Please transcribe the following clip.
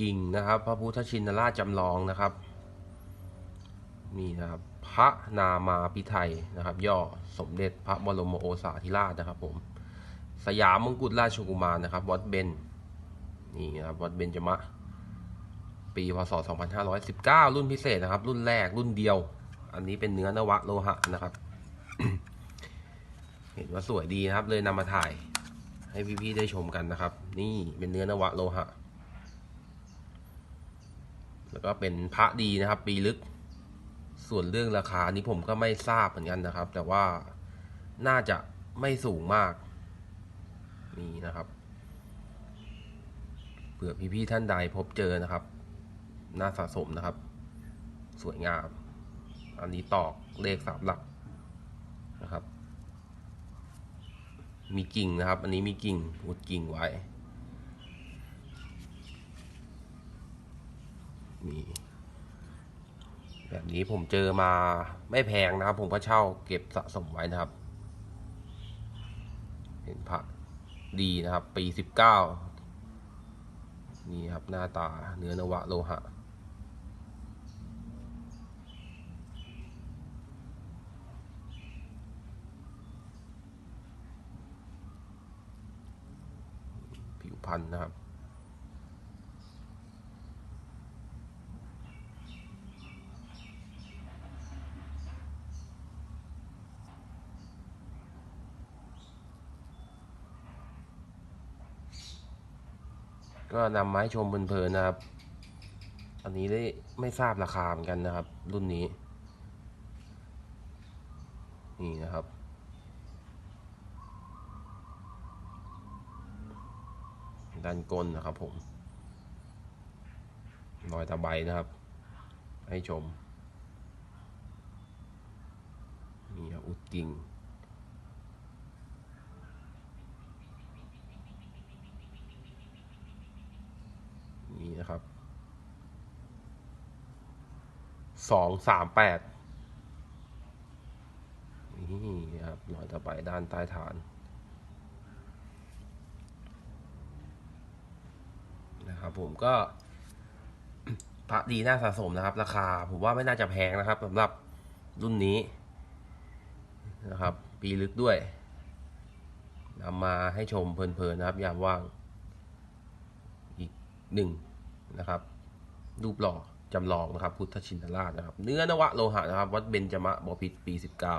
กิ่งนะครับ พระพุทธชินราชจำลองนะครับนี่นะครับพระนามาพิไทยนะครับ ย่อสมเด็จพระบรมโอษาธิราชนะครับ ผม สยามมงกุฎราชกุมารนะครับวัดเบญนี่นะครับวัดเบญจมะ ปีพศ 2519 รุ่นพิเศษนะครับ รุ่นแรกรุ่นเดียว อันนี้เป็นเนื้อนวะโลหะนะครับ เห็นว่าสวยดีนะครับ เลยนำมาถ่าย ให้พี่ๆได้ชมกันนะครับ นี่เป็นเนื้อนวะโลหะ ก็เป็นพระดีนะครับ ปีลึก ส่วนเรื่องราคานี้ผมก็ไม่ทราบเหมือนกันนะครับ แต่ว่าน่าจะไม่สูงมาก นี่นะครับเผื่อพี่ๆท่านใดพบเจอนะครับ น่าสะสมนะครับ สวยงาม อันนี้ตอกเลขสามหลักนะครับ มีกิ่งนะครับ อันนี้มีกิ่งอุดกิ่งไว้นี่ แบบนี้ผมเจอมาไม่แพงนะครับ ผมก็เช่าเก็บสะสมไว้นะครับ เห็นพระดีนะครับ ปีสิบเก้านี่ครับหน้าตาเนื้อนวะโลหะ ผิวพันธุ์นะครับ ก็นำมาให้ชมเพลินๆนะครับ อันนี้ได้ไม่ทราบราคาเหมือนกันนะครับ รุ่นนี้ นี่นะครับ ด้านก้นนะครับผมรอยตะไบนะครับ ให้ชม นี่อุดกิ่ง นะครับสองสามแปดนี่ครับรอยตะไบด้านใต้ฐานนะครับผมก็พระดีน่าสะสมนะครับ ราคา ผมว่าไม่น่าจะแพงนะครับสำหรับรุ่นนี้นะครับ ปีลึกด้วยนำมาให้ชมเพลินๆนะครับ ยามว่างอีกหนึ่ง นะครับรูปหล่อจำลองนะครับ พุทธชินราชนะครับ เนื้อนวะโลหะนะครับ วัดเบญจมะบพิตรปีสิบเก้า